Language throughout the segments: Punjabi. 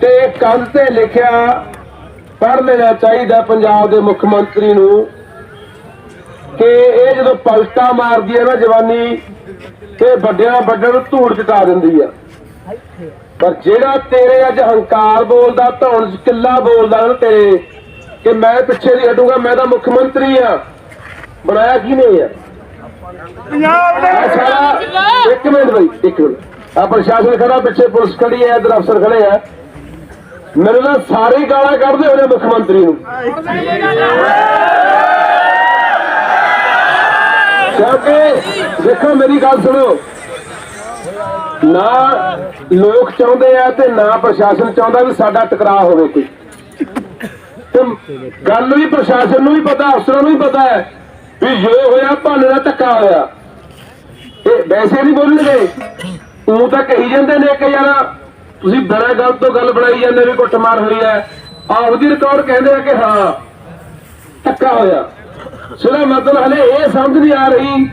ਤੇ ਕੰਧ ਤੇ ਲਿਖਿਆ ਪੜ੍ਹ ਲੈਣਾ ਚਾਹੀਦਾ ਪੰਜਾਬ ਦੇ ਮੁੱਖ ਮੰਤਰੀ ਨੂੰ ਕਿ ਇਹ ਜਦੋਂ ਪਲਟਾ ਮਾਰਦੀ ਹੈ ਨਾ ਜਵਾਨੀ ਤੇ ਵੱਡਿਆਂ ਵੱਡਿਆਂ ਨੂੰ ਧੂੜ ਚਟਾ ਦਿੰਦੀ ਆ। ਪਰ ਜਿਹੜਾ ਤੇਰੇ ਅੱਜ ਹੰਕਾਰ ਬੋਲਦਾ ਧੌਣ ਕਿੱਲਾ ਬੋਲਦਾ ਨਾ ਤੇਰੇ ਕਿ ਮੈਂ ਪਿੱਛੇ ਨਹੀਂ ਹਟੂੰਗਾ ਮੈਂ ਤਾਂ ਮੁੱਖ ਮੰਤਰੀ ਆ। ਬਣਾਇਆ ਕਿਹਨੇ ਆ? ਆਹ ਸਾਰਾ ਇੱਕ ਮਿੰਟ ਬਈ ਇੱਕ ਮਿੰਟ। ਆ ਪ੍ਰਸ਼ਾਸਨ ਖੜਾ ਪਿੱਛੇ ਪੁਲਿਸ ਖੜੀ ਹੈ ਇਧਰ ਅਫਸਰ ਖੜੇ ਆ। ਮੇਰੇ ਨਾਲ ਸਾਰੇ ਗਾਲਾਂ ਕੱਢਦੇ ਹੋਣੇ ਮੁੱਖ ਮੰਤਰੀ ਨੂੰ। ਕਿਉਂਕਿ ਦੇਖੋ ਮੇਰੀ ਗੱਲ ਸੁਣੋ। ਨਾ ਲੋਕ ਚਾਹੁੰਦੇ ਆ ਤੇ ਨਾ ਪ੍ਰਸ਼ਾਸਨ ਚਾਹੁੰਦਾ ਵੀ ਸਾਡਾ ਟਕਰਾਅ ਹੋਵੇ ਕੋਈ। ਤੇ ਗੱਲ ਵੀ ਪ੍ਰਸ਼ਾਸਨ ਨੂੰ ਵੀ ਪਤਾ, ਅਫਸਰਾਂ ਨੂੰ ਵੀ ਪਤਾ ਹੈ ਵੀ ਜੋ ਹੋਇਆ ਭਾਨੇ ਦਾ ਧੱਕਾ ਹੋਇਆ। ਇਹ ਵੈਸੇ ਨਹੀਂ ਬੋਲਣਗੇ। ਤੂੰ ਤਾਂ ਕਹੀ ਜਾਂਦੇ ਨੇ ਕਿ ਯਾਰ ਤੁਸੀਂ ਬੜਾ ਗੱਲ ਤੋਂ ਗੱਲ ਬਣਾਈ ਜਾਂਦੇ ਵੀ ਕੁੱਟਮਾਰ ਹੋਈ ਹੈ। ਆਪਦੀ ਰਿਕਾਰਡ ਕਹਿੰਦੇ ਆ ਕਿ ਹਾਂ ਧੱਕਾ ਹੋਇਆ। ਸਿਰਾ ਮਤਲਬ ਹਲੇ ਇਹ ਸਮਝ ਨਹੀਂ ਆ ਰਹੀ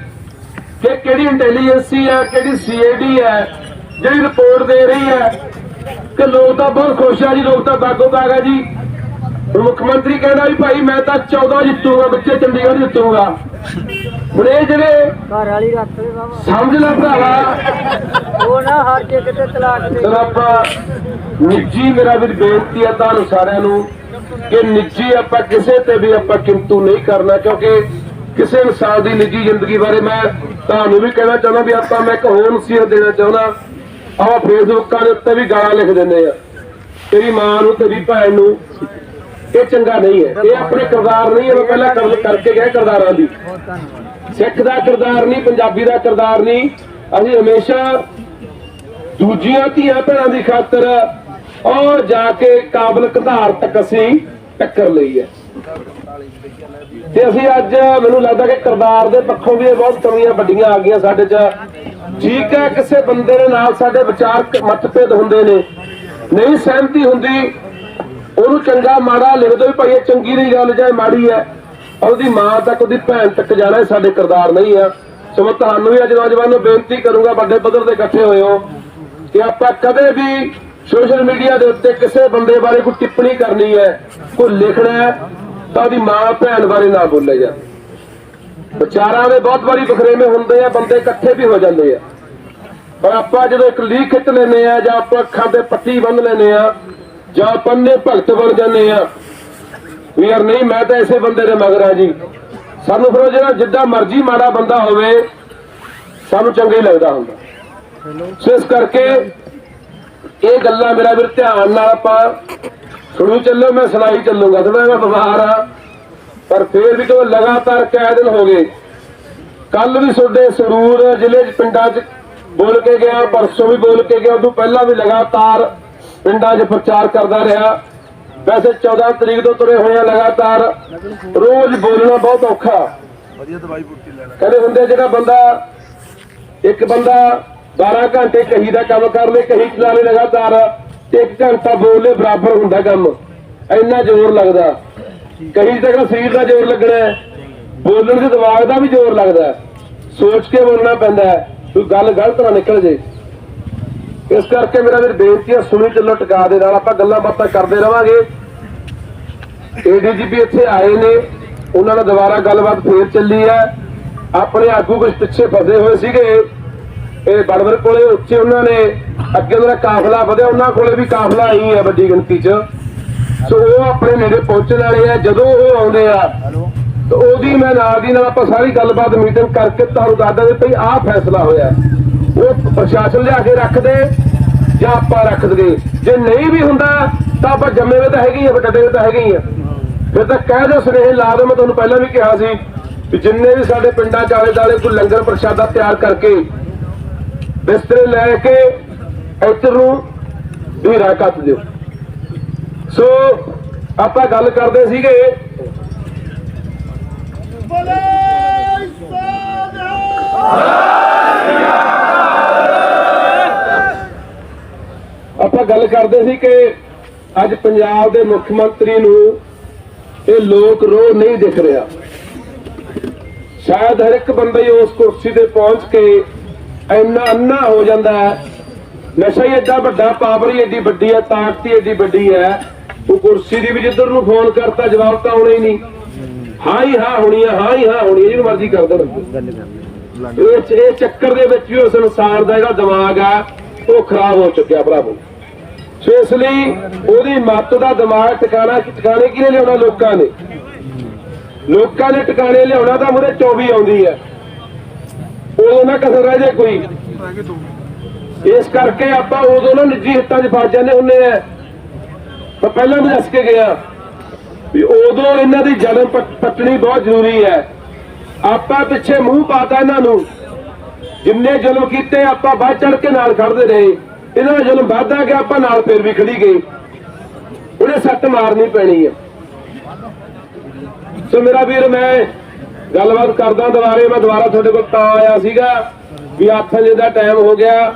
ਕਿ ਕਿਹੜੀ ਇੰਟੈਲੀਜੈਂਸੀ ਹੈ ਕਿਹੜੀ ਸੀਆਈਡੀ ਹੈ, ਜਿਹੜੀ ਰਿਪੋਰਟ ਦੇ ਰਹੀ ਹੈ ਕਿ ਲੋਕ ਤਾਂ ਬਹੁਤ ਖੁਸ਼ ਆ ਜੀ, ਲੋਕ ਤਾਂ ਬਾਗੋ ਬਾਗ ਆ ਜੀ। ਮੁੱਖ ਮੰਤਰੀ ਕਹਿੰਦਾ ਵੀ ਭਾਈ ਮੈਂ ਤਾਂ 14 ਜਿੱਤੂਗਾ, ਬੱਚੇ ਚੰਡੀਗੜ੍ਹ ਜਿੱਤੂਗਾ। ਹੁਣ ਇਹ ਜਿਹੜੇ ਘਰ ਵਾਲੀ ਰੱਖ ਲੈ ਬਾਬਾ। ਸਮਝ ਲੈ ਭਰਾਵਾ। ਉਹ ਨਾ ਹਰ ਜੇ ਕਿਤੇ ਤਲਾਕ ਦੇ। ਆਪਾਂ ਨਿੱਜੀ ਮੇਰਾ ਵੀ ਬੇਨਤੀ ਹੈ ਤੁਹਾਨੂੰ ਸਾਰਿਆਂ ਨੂੰ ਕਿ ਨਿੱਜੀ ਆਪਾਂ ਕਿਸੇ ਤੇ ਵੀ ਆਪਾਂ ਕਿੰਤੂ ਨਹੀਂ ਕਰਨਾ ਕਿਉਂਕਿ ਕਿਸੇ ਇਨਸਾਨ ਦੀ ਨਿੱਜੀ ਜ਼ਿੰਦਗੀ ਬਾਰੇ ਮੈਂ ਤੁਹਾਨੂੰ ਵੀ ਕਹਿਣਾ ਚਾਹੁੰਦਾ ਵੀ ਆਪਾਂ ਮੈਂ ਇੱਕ ਹੋਰ ਨਸੀਹਤ ਦੇਣਾ ਚਾਹੁੰਦਾ। ਆਹ ਫੇਸਬੁੱਕਾਂ ਦੇ ਉੱਤੇ ਵੀ ਗਾਲਾਂ ਲਿਖ ਦਿੰਦੇ ਆ। ਤੇਰੀ ਮਾਂ ਨੂੰ ਤੇਰੀ ਭੈਣ ਨੂੰ। ਇਹ ਚੰਗਾ ਨਹੀਂ ਹੈ। ਇਹ ਆਪਣੇ ਕਿਰਦਾਰ ਨਹੀਂ ਹੈ ਮੈਂ ਪਹਿਲਾਂ ਕਰ- ਕਰਕੇ ਗਿਆ ਕਿਰਦਾਰਾਂ ਦੀ। ਸਿੱਖ ਦਾ ਕਿਰਦਾਰ ਨਹੀਂ, ਪੰਜਾਬੀ ਦਾ ਕਿਰਦਾਰ ਨਹੀਂ। ਅਸੀਂ ਹਮੇਸ਼ਾ ਦੂਜੀਆਂ ਧੀਆਂ ਭੈਣਾਂ ਦੀ ਖਾਤਰ ਔਰ ਜਾ ਕੇ ਕਾਬਲ ਕਧਾਰ ਤੱਕ ਅਸੀਂ ਟੱਕਰ ਲਈ ਹੈ। ਤੇ ਅਸੀਂ ਅੱਜ ਮੈਨੂੰ ਲੱਗਦਾ ਕਿ ਕਿਰਦਾਰ ਦੇ ਪੱਖੋਂ ਵੀ ਇਹ ਬਹੁਤ ਕਮੀਆਂ ਵੱਡੀਆਂ ਆ ਗਈਆਂ ਸਾਡੇ 'ਚ। ਠੀਕ ਹੈ, ਕਿਸੇ ਬੰਦੇ ਦੇ ਨਾਲ ਸਾਡੇ ਵਿਚਾਰ ਮਤਭੇਦ ਹੁੰਦੇ ਨੇ। ਨਹੀਂ ਸਹਿਮਤੀ ਹੁੰਦੀ, ਉਹਨੂੰ ਚੰਗਾ ਮਾੜਾ ਲਿਖ ਦੋ ਵੀ ਭਾਈ ਇਹ ਚੰਗੀ ਨਹੀਂ ਗੱਲ ਜਾਂ ਮਾੜੀ ਹੈ। ਉਹਦੀ ਮਾਂ ਤੱਕ, ਉਹਦੀ ਭੈਣ ਤੱਕ ਜਾਣਾ ਇਹ ਸਾਡੇ ਕਿਰਦਾਰ ਨਹੀਂ ਆ। ਸੋ ਮੈਂ ਤੁਹਾਨੂੰ ਵੀ ਅੱਜ ਨੌਜਵਾਨ ਨੂੰ ਬੇਨਤੀ ਕਰੂੰਗਾ, ਵੱਡੇ ਪੱਧਰ ਤੇ ਇਕੱਠੇ ਹੋਏ ਹੋ ਕਿ ਆਪਾਂ ਕਦੇ ਵੀ ਸੋਸ਼ਲ ਮੀਡੀਆ ਦੇ ਉੱਤੇ ਕਿਸੇ ਬੰਦੇ ਬਾਰੇ ਕੋਈ ਟਿੱਪਣੀ ਕਰਨੀ ਹੈ, ਕੋਈ ਲਿਖਣਾ ਹੈ, ਤਾਂ ਉਹਦੀ ਮਾਂ ਭੈਣ ਬਾਰੇ ਨਾ ਬੋਲੇ ਜਾ ਵਿਚਾਰਾਂ ਦੇ ਬਹੁਤ ਵਾਰੀ ਬਖਰੇਵੇਂ ਹੁੰਦੇ ਆ, ਬੰਦੇ ਇਕੱਠੇ ਵੀ ਹੋ ਜਾਂਦੇ ਆ। ਪਰ ਆਪਾਂ ਜਦੋਂ ਇੱਕ ਲੀਕ ਖਿੱਚ ਲੈਨੇ ਆ, ਜਾਂ ਆਪਾਂ ਅੱਖਾਂ ਤੇ ਪੱਟੀ ਬੰਨ ਲੈਨੇ ਆ, ਜਾਂ ਪੰਨੇ ਭਗਤ ਬਣ ਜਾਂਦੇ ਆ ਵੀ ਯਾਰ ਨਹੀਂ, ਮੈਂ ਤਾਂ ਐਸੇ ਬੰਦੇ ਦੇ ਮਗਰ ਆ ਜੀ। ਸਾਨੂੰ ਫਿਰ ਜਿਹੜਾ ਜਿੱਦਾਂ ਮਰਜ਼ੀ ਮਾੜਾ ਬੰਦਾ ਹੋਵੇ, ਸਾਨੂੰ ਚੰਗਾ ਹੀ ਲੱਗਦਾ ਹੁੰਦਾ। ਸੋ ਇਸ ਕਰਕੇ ਇਹ ਗੱਲਾਂ ਮੇਰਾ ਵੀਰ ਧਿਆਨ ਨਾਲ ਆਪਾਂ ਸੁਣੂ ਚੱਲੋ, ਮੈਂ ਸੁਣਾਈ ਚੱਲੂਗਾ। ਥੋੜਾ ਮੈਂ ਬਿਮਾਰ ਆ, ਪਰ ਫੇਰ ਵੀ ਕਿਉਂ ਲਗਾਤਾਰ ਕਈ ਦਿਨ ਹੋ ਗਏ। ਕੱਲ ਵੀ ਤੁਹਾਡੇ ਸਰੂਰ ਜ਼ਿਲ੍ਹੇ 'ਚ ਪਿੰਡਾਂ 'ਚ ਬੋਲ ਕੇ ਗਿਆ, ਪਰਸੋਂ ਵੀ ਬੋਲ ਕੇ ਗਿਆ, ਉਦੋਂ ਪਹਿਲਾਂ ਵੀ ਲਗਾਤਾਰ ਪਿੰਡਾਂ 'ਚ ਪ੍ਰਚਾਰ ਕਰਦਾ ਰਿਹਾ। ਵੈਸੇ 14 ਤਰੀਕ ਤੋਂ ਤੁਰੇ ਹੋਏ ਆ ਲਗਾਤਾਰ। ਰੋਜ਼ ਬੋਲਣਾ ਬਹੁਤ ਔਖਾ। ਵਧੀਆ ਦਵਾਈ ਬੂਟੀ ਲੈਣਾ ਕਹਿੰਦੇ ਹੁੰਦੇ ਜਿਹੜਾ ਬੰਦਾ ਇੱਕ ਬੰਦਾ 12 ਘੰਟੇ ਕਹੀ ਦਾ ਕੰਮ ਕਰ ਲੇ ਕਹੀ ਚਲਾ ਲੇ ਲਗਾਤਾਰ ਤੇ ਇੱਕ ਘੰਟਾ ਬੋਲ ਲੇ ਬਰਾਬਰ ਹੁੰਦਾ ਕੰਮ। ਇੰਨਾ ਜ਼ੋਰ ਲੱਗਦਾ। ਕਹੀ ਤੱਕ ਸਰੀਰ ਦਾ ਜ਼ੋਰ ਲੱਗਣਾ ਬੋਲਣ ਦੇ ਦਿਮਾਗ ਦਾ ਵੀ ਜ਼ੋਰ ਲੱਗਦਾ। ਸੋਚ ਕੇ ਬੋਲਣਾ ਪੈਂਦਾ ਕੋਈ ਗੱਲ ਗਲਤ ਨਾ ਨਿਕਲ ਜੇ। ਇਸ ਕਰਕੇ ਮੇਰਾ ਵੀਰ ਬੇਨਤੀ ਹੈ, ਸੁਣੀ ਚੱਲੋ, ਟਿਕਾ ਦੇ ਨਾਲ, ਆਪਾਂ ਗੱਲਾਂ ਬਾਤਾਂ ਕਰਦੇ ਰਵਾਂਗੇ। ਏਡੀਜੀਪੀ ਇੱਥੇ ਆਏ ਨੇ, ਉਹਨਾਂ ਨਾਲ ਦੁਬਾਰਾ ਗੱਲਬਾਤ ਫੇਰ ਚੱਲੀ ਹੈ। ਆਪਣੇ ਆਗੂ ਕੁਝ ਪਿੱਛੇ ਫਸੇ ਹੋਏ ਸੀਗੇ। ਇਹ ਬੜਵਰ ਕੋਲੇ ਉੱਚੇ ਉਹਨਾਂ ਨੇ, ਅੱਗੇ ਉਹਨਾਂ ਦਾ ਕਾਫਲਾ ਵਧਿਆ, ਉਹਨਾਂ ਕੋਲੇ ਵੀ ਕਾਫਲਾ ਆਈ ਹੈ ਵੱਡੀ ਗਿਣਤੀ 'ਚ। ਸੋ ਉਹ ਆਪਣੇ ਨੇੜੇ ਪਹੁੰਚਣ ਵਾਲੇ ਆ, ਜਦੋਂ ਉਹ ਆਉਂਦੇ ਆ, ਤਾਂ ਉਹਦੀ ਮੈਂ ਨਾਲ ਦੀ ਨਾਲ ਆਪਾਂ ਸਾਰੀ ਗੱਲਬਾਤ ਮੀਟਿੰਗ ਕਰਕੇ ਤੁਹਾਨੂੰ ਦੱਸਦਾ ਦਾਂਗੇ ਭਈ ਆਹ ਫੈਸਲਾ ਹੋਇਆ। ਉਹ ਪ੍ਰਸ਼ਾਸਨ ਲਿਆ ਕੇ ਰੱਖ ਦੇ ਜਾਂ ਆਪਾਂ ਰੱਖ ਦਈਏ। ਜੇ ਨਹੀਂ ਵੀ ਹੁੰਦਾ, ਤਾਂ ਆਪਾਂ ਜੰਮੇ ਵੇ ਤਾਂ ਹੈਗੇ ਆ, ਵੱਡੇ ਤਾਂ ਹੈਗੇ ਆ। ਫਿਰ ਤਾਂ ਕਹਿ ਦਿਓ ਸੁਨੇਹੇ, ਲਾ ਦਿਓ, ਮੈਂ ਤੁਹਾਨੂੰ ਪਹਿਲਾਂ ਵੀ ਕਿਹਾ ਸੀ ਵੀ ਜਿੰਨੇ ਵੀ ਸਾਡੇ ਪਿੰਡਾਂ ਚ ਆਲੇ ਦਾਲੇ ਕੋਈ ਲੰਗਰ ਪ੍ਰਸ਼ਾਦਾ ਤਿਆਰ ਕਰਕੇ ਬਿਸਤਰੇ ਲੈ ਕੇ ਇੱਧਰ ਨੂੰ ਢੇਰਾ ਕੱਤ ਦਿਓ। ਸੋ ਆਪਾਂ ਗੱਲ ਕਰਦੇ ਸੀਗੇ ਆਪਾਂ ਗੱਲ ਕਰਦੇ ਸੀ ਕਿ ਅੱਜ ਪੰਜਾਬ ਦੇ ਮੁੱਖ ਮੰਤਰੀ ਨੂੰ ਇਹ ਲੋਕ ਰੋਹ ਨਹੀਂ ਦਿਖ ਰਿਹਾ। ਸ਼ਾਇਦ ਹਰ ਇੱਕ ਬੰਦਾ ਹੀ ਉਸ ਕੁਰਸੀ ਤੇ ਪਹੁੰਚ ਕੇ ਇੰਨਾ ਅੰਨਾ ਹੋ ਜਾਂਦਾ ਹੈ। ਨਸ਼ਾ ਹੀ ਏਡਾ ਵੱਡਾ, ਪਾਵਰ ਹੀ ਏਡੀ ਵੱਡੀ ਹੈ, ਤਾਕਤ ਹੀ ਏਡੀ ਵੱਡੀ ਹੈ। ਉਹ ਕੁਰਸੀ ਦੀ ਵੀ ਜਿੱਧਰ ਨੂੰ ਫੋਨ ਕਰਤਾ, ਜਵਾਬ ਤਾਂ ਆਉਣਾ ਹੀ ਨਹੀਂ। ਹਾਂ ਹੀ ਹਾਂ ਹੋਣੀ ਹੈ ਹਾਂ ਹੀ ਹਾਂ ਹੋਣੀ ਹੈ ਜਿਹਨੂੰ ਮਰਜ਼ੀ ਕਰ ਦੇਣ। ਇਹ ਇਹ ਚੱਕਰ ਦੇ ਵਿੱਚ ਵੀ ਉਸ ਇਨਸਾਨ ਦਾ ਜਿਹੜਾ ਦਿਮਾਗ ਆ ਉਹ ਖਰਾਬ ਹੋ ਚੁੱਕਿਆ ਭਰਾਵੋ। ਸੋ ਇਸ ਲਈ ਉਹਦੀ ਮੱਤ ਦਾ ਦਿਮਾਗ ਟਿਕਾਣਾ ਟਿਕਾਣੇ ਕਿਹਨੇ ਲਿਆਉਣਾ? ਲੋਕਾਂ ਨੇ। ਲੋਕਾਂ ਨੇ ਟਿਕਾਣੇ ਲਿਆਉਣਾ ਤਾਂ ਮੁਰੇ 24 ਆਉਂਦੀ ਹੈ। ਉਦੋਂ ਨਾ ਕਸਰ ਰਹਿ ਜੇ ਕੋਈ। ਇਸ ਕਰਕੇ ਆਪਾਂ ਉਦੋਂ ਨਾ ਨਿੱਜੀ ਹਿੱਤਾਂ 'ਚ ਫਸ ਜਾਂਦੇ ਹੁੰਨੇ ਆ। ਮੈਂ ਪਹਿਲਾਂ ਵੀ ਦੱਸ ਕੇ ਗਿਆ ਵੀ ਉਦੋਂ ਇਹਨਾਂ ਦੀ ਜਨਮ ਪੱਟਣੀ ਬਹੁਤ ਜ਼ਰੂਰੀ ਹੈ। ਆਪਾਂ ਪਿੱਛੇ ਮੂੰਹ ਪਾਤਾ ਇਹਨਾਂ ਨੂੰ। ਜਿੰਨੇ ਜ਼ੁਲਮ ਕੀਤੇ ਆਪਾਂ ਵੱਧ ਚੜ ਕੇ ਨਾਲ ਖੜਦੇ ਰਹੇ। ਇਹਦਾ ਜ਼ੁਲਮ ਵੱਧਦਾ ਗਿਆ ਆਪਾਂ ਨਾਲ ਫੇਰ ਵੀ ਖੜੀ ਗਏ। ਉਹਨੇ ਸੱਟ ਮਾਰਨੀ ਪੈਣੀ ਹੈ ਸੋ ਮੇਰਾ ਵੀਰ, ਮੈਂ ਗੱਲਬਾਤ ਕਰਦਾ ਦੁਬਾਰੇ, ਮੈਂ ਦੁਬਾਰਾ ਤੁਹਾਡੇ ਕੋਲ ਤਾਂ ਆਇਆ ਸੀਗਾ ਵੀ 8 ਵਜੇ ਦਾ ਟਾਈਮ ਹੋ ਗਿਆ।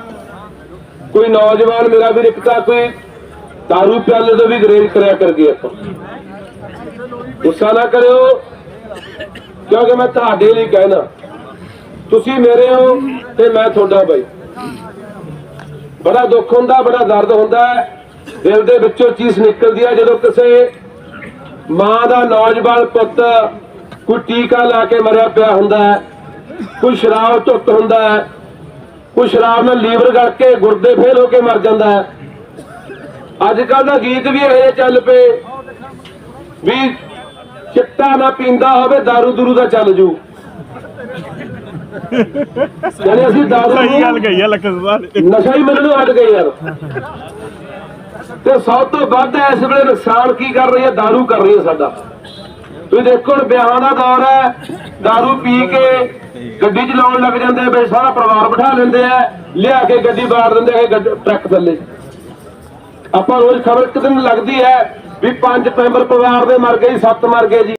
ਕੋਈ ਨੌਜਵਾਨ ਮੇਰਾ ਵੀਰ, ਇੱਕ ਤਾਂ ਕੋਈ ਦਾਰੂ ਪਿਆਲੇ ਤੋਂ ਵੀ ਗਰੇਜ ਕਰਿਆ ਕਰ ਗਿਆ ਆਪਾਂ। ਗੁੱਸਾ ਨਾ ਕਰਿਓ, ਕਿਉਂਕਿ ਮੈਂ ਤੁਹਾਡੇ ਲਈ ਕਹਿਣਾ। ਤੁਸੀਂ ਮੇਰੇ ਹੋ ਤੇ ਮੈਂ ਤੁਹਾਡਾ ਬਾਈ। ਬੜਾ ਦੁੱਖ ਹੁੰਦਾ, ਬੜਾ ਦਰਦ ਹੁੰਦਾ ਦਿਲ ਦੇ ਵਿੱਚੋਂ ਚੀਜ਼ ਨਿਕਲਦੀ ਹੈ ਜਦੋਂ ਕਿਸੇ ਮਾਂ ਦਾ ਨੌਜਵਾਨ ਪੁੱਤ ਕੋਈ ਟੀਕਾ ਲਾ ਕੇ ਮਰਿਆ ਪਿਆ ਹੁੰਦਾ ਹੈ, ਕੋਈ ਸ਼ਰਾਬ ਧੁੱਤ ਹੁੰਦਾ ਹੈ, ਕੋਈ ਸ਼ਰਾਬ ਨਾਲ ਲੀਵਰ ਗੜ ਕੇ ਗੁਰਦੇ ਫੇਲ ਹੋ ਕੇ ਮਰ ਜਾਂਦਾ ਹੈ। ਅੱਜ ਕੱਲ ਦਾ ਗੀਤ ਵੀ ਇਹ ਚੱਲ ਪਏ, ਵੀ ਚਿੱਟਾ ਨਾ ਪੀਂਦਾ ਹੋਵੇ दारू ਦੂਰੂ ਦਾ ਚੱਲ ਜੂ। ਯਾਨੀ ਅਸੀਂ दारू ਸਹੀ ਗੱਲ ਕਹੀ ਆ ਲੱਖਾ ਸਾਹਿਬ ਨਸ਼ਾ ਹੀ ਮੈਨੂੰ ਹਟ ਗਏ ਯਾਰ ਤੇ ਸਭ ਤੋਂ ਵੱਧ ਇਸ ਵੇਲੇ ਨੁਕਸਾਨ ਕੀ ਕਰ ਰਹੀ ਹੈ दारू ਕਰ ਰਹੀ ਹੈ ਸਾਡਾ ਤੁਸੀਂ ਦੇਖੋ ਹੁਣ ਵਿਆਹਾਂ ਦਾ ਦੌਰ ਹੈ दारू ਪੀ ਕੇ ਗੱਡੀ ਚਲਾਉਣ ਲੱਗ ਜਾਂਦੇ ਆ ਬਈ ਸਾਰਾ ਪਰਿਵਾਰ ਬਿਠਾ ਲੈਂਦੇ ਆ ਲਿਆ ਕੇ ਗੱਡੀ ਬਾੜ ਦਿੰਦੇ ਆ ਗੱਡ- ਟਰੱਕ ਥੱਲੇ ਆਪਾਂ ਰੋਜ਼ ਖਬਰ ਇੱਕ ਦਿਨ ਲੱਗਦੀ ਹੈ ਵੀ ਪੰਜ ਮੈਂਬਰ ਪਰਿਵਾਰ ਦੇ ਮਰ ਗਏ ਜੀ, ਸੱਤ ਮਰ ਗਏ ਜੀ